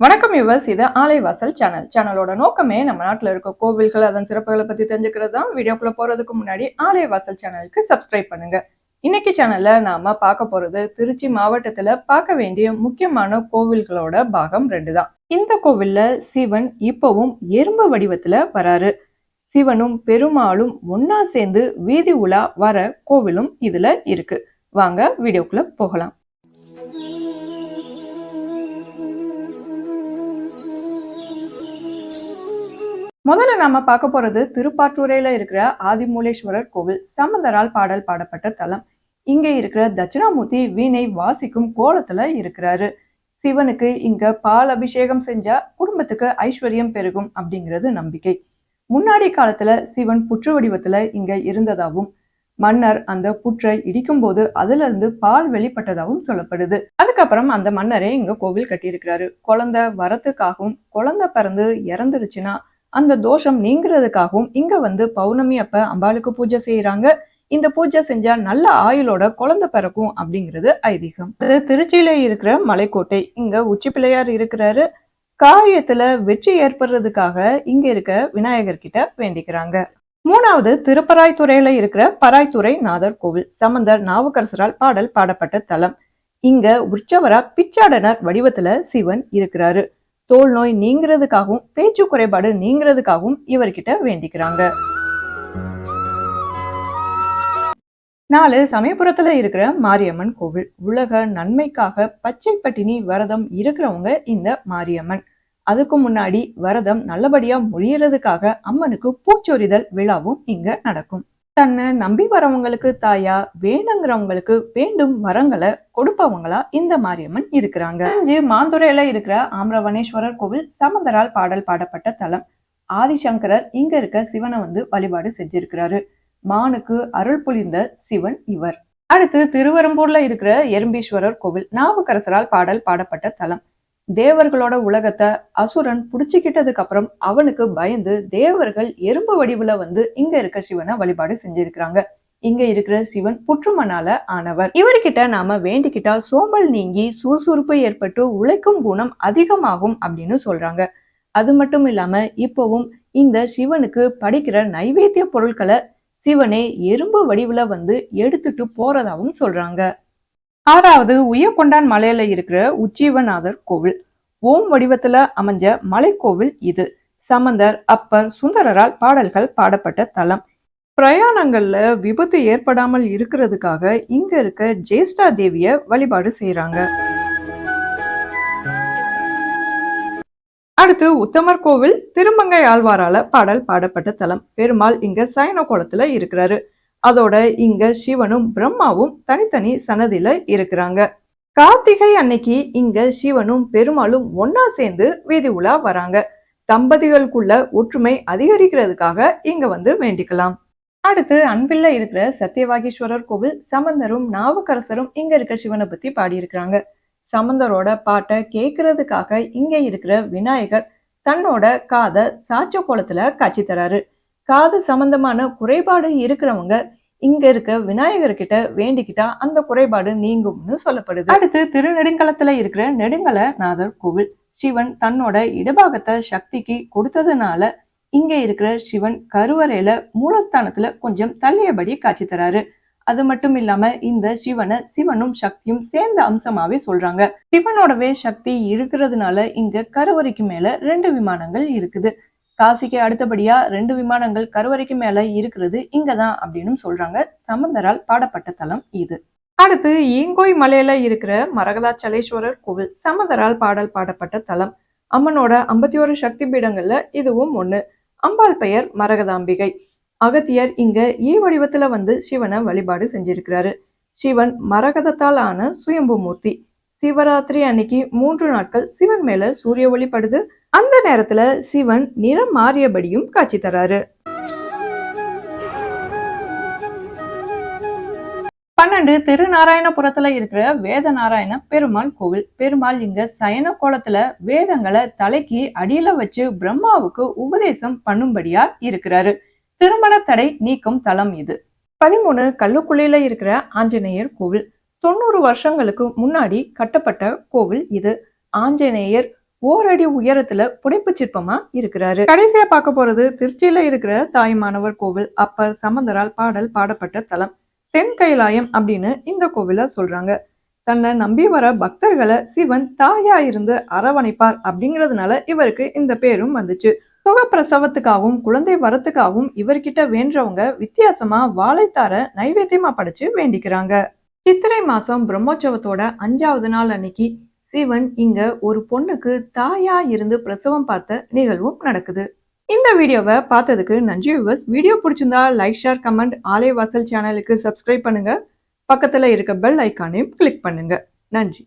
வணக்கம் யுவர்ஸ் இது ஆலைவாசல் சேனல் சேனலோட நோக்கமே நம்ம நாட்டில் இருக்க கோவில்கள் அதன் சிறப்புகளை பற்றி தெரிஞ்சுக்கிறது தான் வீடியோக்குள்ளே போகிறதுக்கு முன்னாடி ஆலைவாசல் சேனலுக்கு சப்ஸ்கிரைப் பண்ணுங்க. இன்னைக்கு சேனலில் நாம பார்க்க போகிறது திருச்சி மாவட்டத்தில் பார்க்க வேண்டிய முக்கியமான கோவில்களோட பாகம் ரெண்டு தான். இந்த கோவில்ல சிவன் இப்போவும் எறும்பு வடிவத்தில் வராரு. சிவனும் பெருமாளும் ஒன்னா சேர்ந்து வீதி உலா வர கோவிலும் இதுல இருக்கு. வாங்க வீடியோக்குள்ள போகலாம். முதல்ல நாம பார்க்க போறது திருப்பாற்றூரையில இருக்கிற ஆதிமூலேஸ்வரர் கோவில் சம்பந்தரால் பாடல் பாடப்பட்ட தலம். இங்க இருக்கிற தட்சிணாமூர்த்தி வீணை வாசிக்கும் கோலத்துல இருக்கிறாரு. சிவனுக்கு இங்க பால் அபிஷேகம் செஞ்சா குடும்பத்துக்கு ஐஸ்வர்யம் பெருகும் அப்படிங்கிறது நம்பிக்கை. முன்னாடி காலத்துல சிவன் புற்று வடிவத்துல இங்க இருந்ததாகவும் மன்னர் அந்த புற்றை இடிக்கும் போது அதுல இருந்து பால் வெளிப்பட்டதாகவும் சொல்லப்படுது. அதுக்கப்புறம் அந்த மன்னரே இங்க கோவில் கட்டியிருக்கிறாரு. குழந்தை வரத்துக்காகவும் குழந்தை பிறந்து இறந்துருச்சுன்னா அந்த தோஷம் நீங்கிறதுக்காகவும் இங்க வந்து பௌர்ணமி அப்ப அம்பாளுக்கு பூஜை செய்யறாங்க இந்த பூஜை செஞ்சா நல்ல ஆயுளோட குழந்தை பிறக்கும் அப்படிங்கிறது ஐதீகம். இது திருச்சியில இருக்கிற மலைக்கோட்டை. இங்க உச்சி பிள்ளையார் இருக்கிறாரு. காரியத்துல வெற்றி ஏற்படுறதுக்காக இங்க இருக்க விநாயகர் கிட்ட வேண்டிக்கிறாங்க. மூணாவது திருப்பராய்த்துறையில இருக்கிற பராய்த்துறை நாதர் கோவில். சமந்தர் நாவுக்கரசரால் பாடல் பாடப்பட்ட தலம். இங்க உற்சவரா பிச்சாடனர் வடிவத்துல சிவன் இருக்கிறாரு. தோல் நோய் நீங்கிறதுக்காகவும் பேச்சு குறைபாடு நீங்கிறதுக்காகவும் இவர்கிட்ட வேண்டிக்கிறாங்க. நாலு சமயபுரத்துல இருக்கிற மாரியம்மன் கோவில். உலக நன்மைக்காக பச்சை பட்டினி விரதம் இருக்கிறவங்க இந்த மாரியம்மன். அதுக்கு முன்னாடி விரதம் நல்லபடியா முடியறதுக்காக அம்மனுக்கு பூச்சொரிதல் விழாவும் இங்க நடக்கும். தன்னை நம்பி வரவங்களுக்கு தாயா வேணுங்கிறவங்களுக்கு வேண்டும் வரங்களை கொடுப்பவங்களா இந்த மாரியம்மன் இருக்கிறாங்க. அஞ்சு மாந்துரையில இருக்கிற ஆம்ரவனேஸ்வரர் கோவில் சமந்தரால் பாடல் பாடப்பட்ட தலம். ஆதிசங்கரர் இங்க இருக்க சிவனை வந்து வழிபாடு செஞ்சிருக்கிறாரு. மானுக்கு அருள் புலிந்த சிவன் இவர். அடுத்து திருவரம்பூர்ல இருக்கிற எறும்பீஸ்வரர் கோவில் நாவுக்கரசரால் பாடல் பாடப்பட்ட தலம். தேவர்களோட உலகத்தை அசுரன் புடிச்சுக்கிட்டதுக்கு அப்புறம் அவனுக்கு பயந்து தேவர்கள் எறும்பு வடிவுல வந்து இங்க இருக்க சிவனை வழிபாடு செஞ்சிருக்கிறாங்க. இங்க இருக்கிற சிவன் புற்றுமனால ஆனவர். இவர்கிட்ட நாம வேண்டிக்கிட்டா சோம்பல் நீங்கி சுறுசுறுப்பு ஏற்பட்டு உழைக்கும் குணம் அதிகமாகும் அப்படின்னு சொல்றாங்க. அது மட்டும் இல்லாம இப்பவும் இந்த சிவனுக்கு படிக்கிற நைவேத்திய பொருட்களை சிவனே எறும்பு வடிவுல வந்து எடுத்துட்டு போறதாவும் சொல்றாங்க. ஆறாவது உயர்கொண்டான் மலையில இருக்கிற உச்சீவநாதர் கோவில். ஓம் வடிவத்துல அமைஞ்ச மலைக்கோவில் இது. சமந்தர் அப்பர் சுந்தரரால் பாடல்கள் பாடப்பட்ட தலம். பிரயாணங்கள்ல விபத்து ஏற்படாமல் இருக்கிறதுக்காக இங்க இருக்க ஜேஷ்டா தேவிய வழிபாடு செய்யறாங்க அடுத்து உத்தமர் கோவில் திருமங்கை ஆழ்வாரால பாடல் பாடப்பட்ட தலம். பெருமாள் இங்க சயன கோலத்துல இருக்கிறாரு. அதோட இங்க சிவனும் பிரம்மாவும் தனித்தனி சன்னதியில இருக்கிறாங்க. கார்த்திகை அன்னைக்கு இங்க சிவனும் பெருமாளும் ஒன்னா சேர்ந்து வீதி உலா வராங்க. தம்பதிகளுக்குள்ள ஒற்றுமை அதிகரிக்கிறதுக்காக இங்க வந்து வேண்டிக்கலாம். அடுத்து அன்பில்ல இருக்கிற சத்தியவாகீஸ்வரர் கோவில் சமந்தரும் நாவுக்கரசரும் இங்க இருக்க சிவனை பத்தி பாடியிருக்கிறாங்க. சமந்தரோட பாட்டை கேட்கறதுக்காக இங்க இருக்கிற விநாயகர் தன்னோட காதை சாச்ச கோலத்துல காட்சி தராரு. காது சம்பந்தமான குறைபாடு இருக்கிறவங்க இங்க இருக்க விநாயகர் கிட்ட வேண்டிக்கிட்டா அந்த குறைபாடு நீங்கும்னு சொல்லப்படுது. அடுத்து திருநெடுங்கலத்துல இருக்கிற நெடுங்கல நாதர் கோவில். சிவன் தன்னோட இடபாகத்தை சக்திக்கு கொடுத்ததுனால இங்க இருக்கிற சிவன் கருவறையில மூலஸ்தானத்துல கொஞ்சம் தள்ளியபடி காட்சி தராரு. அது மட்டும் இல்லாம இந்த சிவனை சிவனும் சக்தியும் சேர்ந்த அம்சமாவே சொல்றாங்க. சிவனோடவே சக்தி இருக்கிறதுனால இங்க கருவறைக்கு மேல ரெண்டு விமானங்கள் இருக்குது. காசிக்கு அடுத்தபடியா ரெண்டு விமானங்கள் கருவறைக்கு மேல இருக்கிறது இங்கதான் அப்படின்னு சொல்றாங்க. சமந்தரால் பாடப்பட்ட தலம் இது. அடுத்து ஈங்கோய் மலையில இருக்கிற மரகதாச்சலேஸ்வரர் கோவில். சமந்தரால் பாடல் பாடப்பட்ட தலம். அம்மனோட ஐம்பத்தி ஒரு சக்தி பீடங்கள்ல இதுவும் ஒண்ணு. அம்பாள் பெயர் மரகதாம்பிகை. அகத்தியர் இங்க ஈ வடிவத்துல வந்து சிவனை வழிபாடு செஞ்சிருக்கிறாரு. சிவன் மரகதத்தால் ஆன சுயம்பு மூர்த்தி. சிவராத்திரி அன்னைக்கு மூன்று நாட்கள் சிவன் மேல சூரிய ஒளிப்படுது அந்த நேரத்துல சிவன் நிறம் மாறியபடியும் காட்சி தராரு. பன்னெண்டு திருநாராயணபுரத்துல இருக்கிற வேத நாராயண பெருமாள் கோவில். பெருமாள் இங்க சயன கோலத்துல வேதங்களை தலைக்கு அடியில வச்சு பிரம்மாவுக்கு உபதேசம் பண்ணும்படியா இருக்கிறாரு. திருமண தடை நீக்கும் தலம் இது. பதிமூணு கல்லுக்குள்ளையில இருக்கிற ஆஞ்சநேயர் கோவில். தொண்ணூறு வருஷங்களுக்கு முன்னாடி கட்டப்பட்ட கோவில் இது. ஆஞ்சநேயர் ஓரடி உயரத்துல புடைப்பு சிற்பமா இருக்கிறாரு. கடைசியா பார்க்க போறது திருச்சியில இருக்கிற தாய்மானவர் கோவில். அப்பர் சமந்தரால் பாடல் பாடப்பட்ட தலம். தென் கைலாயம் அப்படின்னு இந்த கோவில சொல்றாங்க. தன்னை நம்பி வர பக்தர்களை சிவன் தாயா இருந்து அரவணைப்பார் அப்படிங்கிறதுனால இவருக்கு இந்த பேரும் வந்துச்சு. சுகப்பிரசவத்துக்காகவும் குழந்தை வரத்துக்காகவும் இவர்கிட்ட வேண்டவங்க வித்தியாசமா வாழைத்தார நைவேத்தியமா படைச்சு வேண்டிக்கிறாங்க. சித்திரை மாசம் பிரம்மோற்சவத்தோட அஞ்சாவது நாள் அன்னைக்கு சிவன் இங்க ஒரு பொண்ணுக்கு தாயா இருந்து பிரசவம் பார்த்த நிகழ்வும் நடக்குது. இந்த வீடியோவை பார்த்ததுக்கு நன்றி வியூவர்ஸ் வீடியோ பிடிச்சிருந்தா like share comment Aalai Vasal சேனலுக்கு சப்ஸ்கிரைப் பண்ணுங்க. பக்கத்துல இருக்க பெல் ஐக்கானையும் கிளிக் பண்ணுங்க. நன்றி.